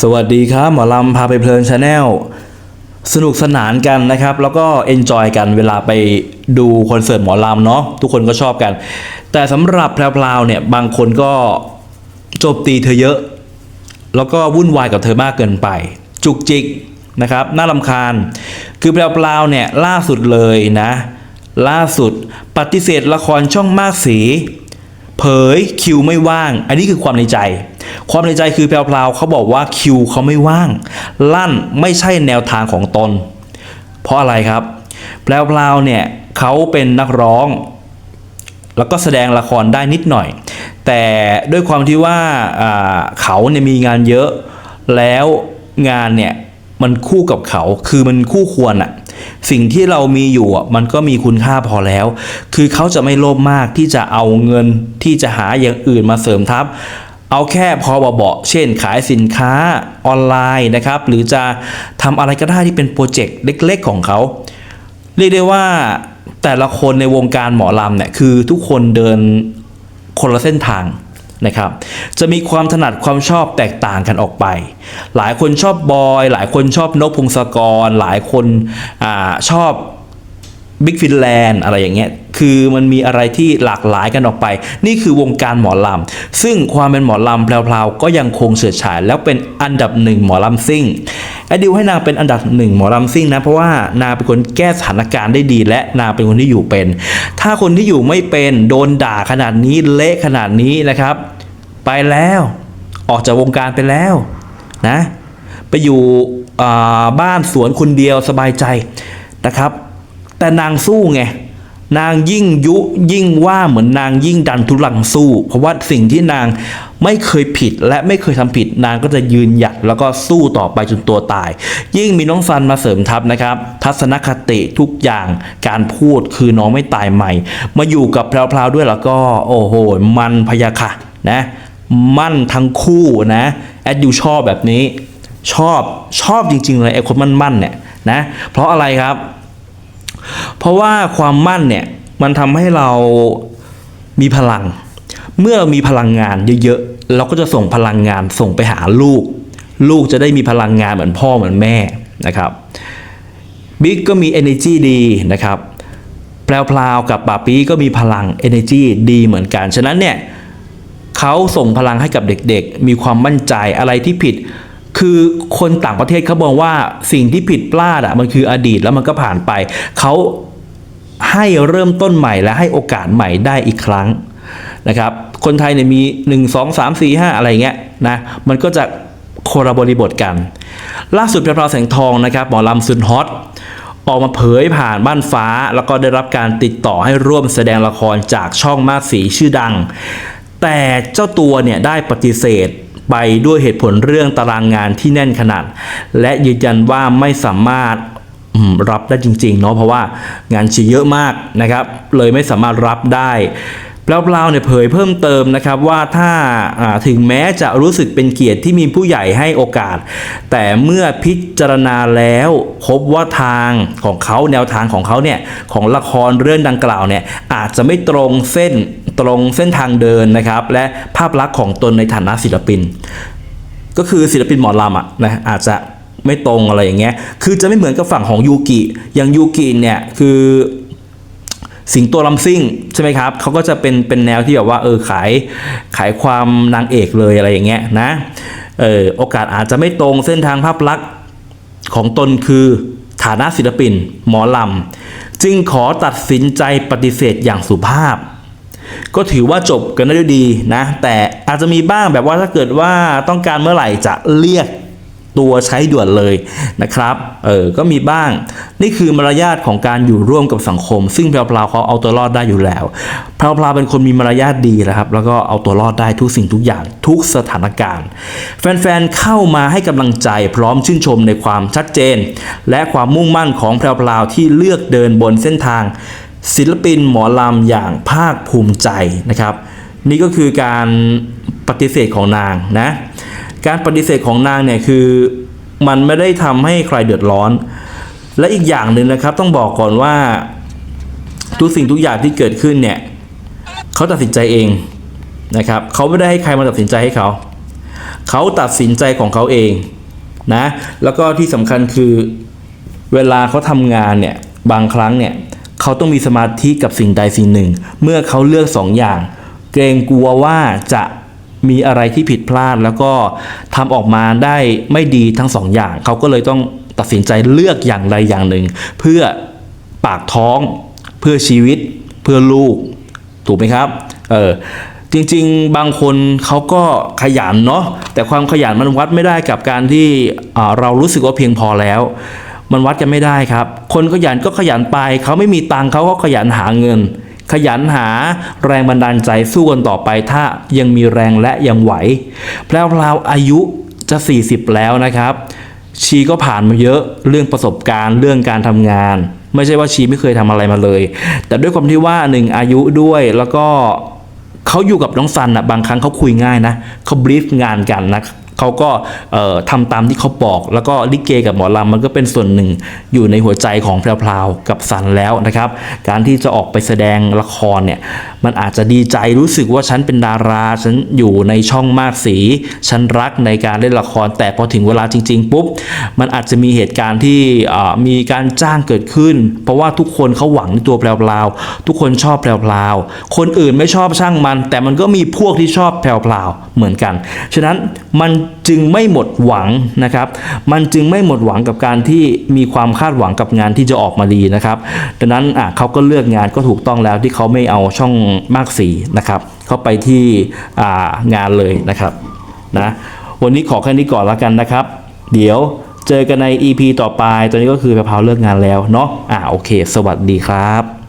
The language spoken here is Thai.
สวัสดีครับ หมอลำพาไปเพลินชาแนลสนุกสนานกันนะครับ แล้วก็เอนจอยกันเวลาไปดูคอนเสิร์ตหมอลำเนาะทุกคนก็ชอบกัน แต่สำหรับแพรวๆเนี่ยบางคนก็โจมตีเธอเยอะ แล้วก็วุ่นวายกับเธอมากเกินไป จุกจิกนะครับน่าลำคาญ คือแพรวๆเนี่ยล่าสุดเลยนะ ล่าสุดปฏิเสธละครช่องมากสี เผยคิวไม่ว่าง อันนี้คือความในใจ ความในใจคือแพรวๆเขาบอกว่าคิวเขาไม่ว่าง ลั่นไม่ใช่แนวทางของตน เพราะอะไรครับ แพรวๆเนี่ยเขาเป็นนักร้อง แล้วก็แสดงละครได้นิดหน่อย แต่ด้วยความที่ว่าเขาเนี่ยมีงานเยอะ แล้วงานเนี่ยมันคู่กับเขาคือมันคู่ควรอะสิ่งที่เรามีอยู่อะมันก็มีคุณค่าพอแล้ว คือเขาจะไม่โลภมากที่จะเอาเงินที่จะหาอย่างอื่นมาเสริมทัพ เอาแค่พอเบาๆเช่นขายสินค้าออนไลน์นะครับ หรือจะทำอะไรก็ได้ที่เป็นโปรเจกต์เล็ก ๆ ของเขาเรียกได้ว่าแต่ละคนในวงการหมอลำเนี่ยคือทุกคนเดินคนละเส้นทางนะครับ จะมีความถนัดความชอบแตกต่างกันออกไป หลายคนชอบบอย หลายคนชอบนกพงศกร หลายคนอชอบ บิ๊กฟินแลนด์อะไรอย่างเงี้ยคือมันมีอะไรที่หลากหลายกันออกไป นี่คือวงการหมอลำ ซึ่งความเป็นหมอลำแพรวๆก็ยังคงเฉิดฉาย แล้วเป็นอันดับหนึ่งหมอลำซิ่งแอดดิวให้นางเป็นอันดับหนึ่งหมอลำซิ่งนะ เพราะว่านางเป็นคนแก้สถานการณ์ได้ดี และนางเป็นคนที่อยู่เป็น ถ้าคนที่อยู่ไม่เป็นโดนด่าขนาดนี้เละขนาดนี้นะครับ ไปแล้วออกจากวงการไปแล้วนะไปอยู่อ่บ้านสวนคนเดียวสบายใจนะครับ แต่นางสู้ไงนางยิ่งยุยิ่งว่าเหมือนนางยิ่งดันทุลังสู้ เพราะว่าสิ่งที่นางไม่เคยผิดและไม่เคยทำผิด นางก็จะยืนหยัดแล้วก็สู้ต่อไปจนตัวตาย ยิ่งมีน้องซันมาเสริมทัพนะครับ ทัศนคติทุกอย่างการพูดคือน้องไม่ตายใหม่ มาอยู่กับแพรวๆด้วยแล้วก็โอ้โห มันพยาค่ะนะ มั่นทั้งคู่นะแอดยูชอบแบบนี้ ชอบชอบจริงๆเลยไอ้คนมั่นๆเนี่ยนะเพราะอะไรครับ เพราะว่าความมั่นเนี่ยมันทำให้เรามีพลัง เมื่อเรามีพลังงานเยอะๆเราก็จะส่งพลังงานส่งไปหาลูก ลูกจะได้มีพลังงานเหมือนพ่อเหมือนแม่นะครับบิ๊กก็มี energy ดีนะครับแพรวกับป่าปีก็มีพลัง energy ดีเหมือนกัน ฉะนั้นเนี่ยเขาส่งพลังให้กับเด็กๆ มีความมั่นใจอะไรที่ผิด คือคนต่างประเทศเขาบอกว่าสิ่งที่ผิดพลาดอะมันคืออดีตแล้วมันก็ผ่านไป เขาให้เริ่มต้นใหม่และให้โอกาสใหม่ได้อีกครั้งนะครับ คนไทยเนี่ยมี 1 2 3 4 5 อะไรเงี้ยนะมันก็จะโคระบริบทกัน ล่าสุดแพรวๆแสงทองนะครับหมอลำซุนฮอตออกมาเผยผ่านบ้านฟ้า แล้วก็ได้รับการติดต่อให้ร่วมแสดงละครจากช่องมากสีชื่อดัง แต่เจ้าตัวเนี่ยได้ปฏิเสธ ไปด้วยเหตุผลเรื่องตารางงานที่แน่นขนาด และยืนยันว่าไม่สามารถรับได้จริงๆเนาะเพราะว่างานชีเยอะมากนะครับ เลยไม่สามารถรับได้เปล่าๆเนี่ยเผยเพิ่มเติมนะครับว่าถ้าถึงแม้จะรู้สึกเป็นเกียรติที่มีผู้ใหญ่ให้โอกาส แต่เมื่อพิจารณาแล้วพบว่าทางของเขาแนวทางของเขาเนี่ยของละครเรื่องดังกล่าวเนี่ยอาจจะไม่ตรงเส้น ตรงเส้นทางเดินนะครับ และภาพลักษณ์ของตนในฐานะศิลปิน ก็คือศิลปินหมอลำอะนะอาจจะไม่ตรงอะไรอย่างเงี้ย คือจะไม่เหมือนกับฝั่งของยูกิ อย่างยูกิเนี่ยคือสิงโตลำซิ่งใช่ไหมครับเขาก็จะเป็นเป็นแนวที่แบบว่าเออขายขายความนางเอกเลยอะไรอย่างเงี้ยนะ เออโอกาสอาจจะไม่ตรงเส้นทางภาพลักษณ์ของตนคือฐานะศิลปินหมอลำ จึงขอตัดสินใจปฏิเสธอย่างสุภาพ ก็ถือว่าจบกันได้ด้วยดีนะ แต่อาจจะมีบ้างแบบว่าถ้าเกิดว่าต้องการเมื่อไหร่จะเรียกตัวใช้ด่วนเลยนะครับ เออ ก็มีบ้าง นี่คือมารยาทของการอยู่ร่วมกับสังคม ซึ่งแพรวๆเขาเอาตัวรอดได้อยู่แล้วแพรวๆเป็นคนมีมารยาทดีนะครับ แล้วก็เอาตัวรอดได้ทุกสิ่งทุกอย่างทุกสถานการณ์ แฟนๆ เข้ามาให้กำลังใจพร้อมชื่นชมในความชัดเจน และความมุ่งมั่นของแพรวๆที่เลือกเดินบนเส้นทาง ศิลปินหมอลำอย่างภาคภูมิใจนะครับ นี่ก็คือการปฏิเสธของนางนะการปฏิเสธของนางเนี่ยคือมันไม่ได้ทำให้ใครเดือดร้อน และอีกอย่างหนึ่งนะครับต้องบอกก่อนว่าทุกสิ่งทุกอย่างที่เกิดขึ้นเนี่ยเขาตัดสินใจเองนะครับเขาไม่ได้ให้ใครมาตัดสินใจให้เขา เขาตัดสินใจของเขาเองนะแล้วก็ที่สำคัญคือเวลาเขาทำงานเนี่ยบางครั้งเนี่ย เขาต้องมีสมาธิกับสิ่งใดสิ่งหนึ่ง เมื่อเขาเลือกสองอย่าง เกรงกลัวว่าจะมีอะไรที่ผิดพลาดแล้วก็ทำออกมาได้ไม่ดีทั้งสองอย่าง เขาก็เลยต้องตัดสินใจเลือกอย่างใดอย่างหนึ่ง เพื่อปากท้อง เพื่อชีวิต เพื่อลูก ถูกไหมครับ เออจริงๆ บางคนเขาก็ขยันเนาะแต่ความขยันมันวัดไม่ได้กับการที่เรารู้สึกว่าเพียงพอแล้ว มันวัดกันไม่ได้ครับ คนขยันก็ขยันไป เขาไม่มีตังค์เขาก็ขยันหาเงิน ขยันหาแรงบันดาลใจสู้กันต่อไปถ้ายังมีแรงและยังไหวแพรวๆอายุจะ 40 แล้วนะครับ ชีก็ผ่านมาเยอะเรื่องประสบการณ์เรื่องการทำงาน ไม่ใช่ว่าชีไม่เคยทำอะไรมาเลย แต่ด้วยความที่ว่าหนึ่งอายุด้วยแล้วก็เขาอยู่กับน้องซันนะบางครั้งเขาคุยง่ายนะเขาบรีฟงานกันนะ เขาก็ทำตามที่เขาบอก แล้วก็ลิเกกับหมอลำมันก็เป็นส่วนหนึ่งอยู่ในหัวใจของแพรวๆกับซันแล้วนะครับ การที่จะออกไปแสดงละครเนี่ยมันอาจจะดีใจรู้สึกว่าฉันเป็นดาราฉันอยู่ในช่องมากสี ฉันรักในการเล่นละคร แต่พอถึงเวลาจริง ๆ ปุ๊บ มันอาจจะมีเหตุการณ์ที่มีการจ้างเกิดขึ้น เพราะว่าทุกคนเขาหวังในตัวแพรวๆทุกคนชอบแพรวๆคนอื่นไม่ชอบช่างมัน แต่มันก็มีพวกที่ชอบแพรวๆเหมือนกัน ฉะนั้นมันจึงไม่หมดหวังนะครับ มันจึงไม่หมดหวังกับการที่มีความคาดหวังกับงานที่จะออกมาดีนะครับ ดังนั้นอะเขาก็เลือกงานก็ถูกต้องแล้วที่เขาไม่เอาช่องมากสีนะครับ เข้าไปที่อ่างานเลยนะครับนะวันนี้ขอแค่นี้ก่อนแล้วกันนะครับ เดี๋ยวเจอกันใน EP ต่อไปตอนนี้ก็คือแพรวเลิกงานแล้วเนาะอ่าโอเค สวัสดีครับ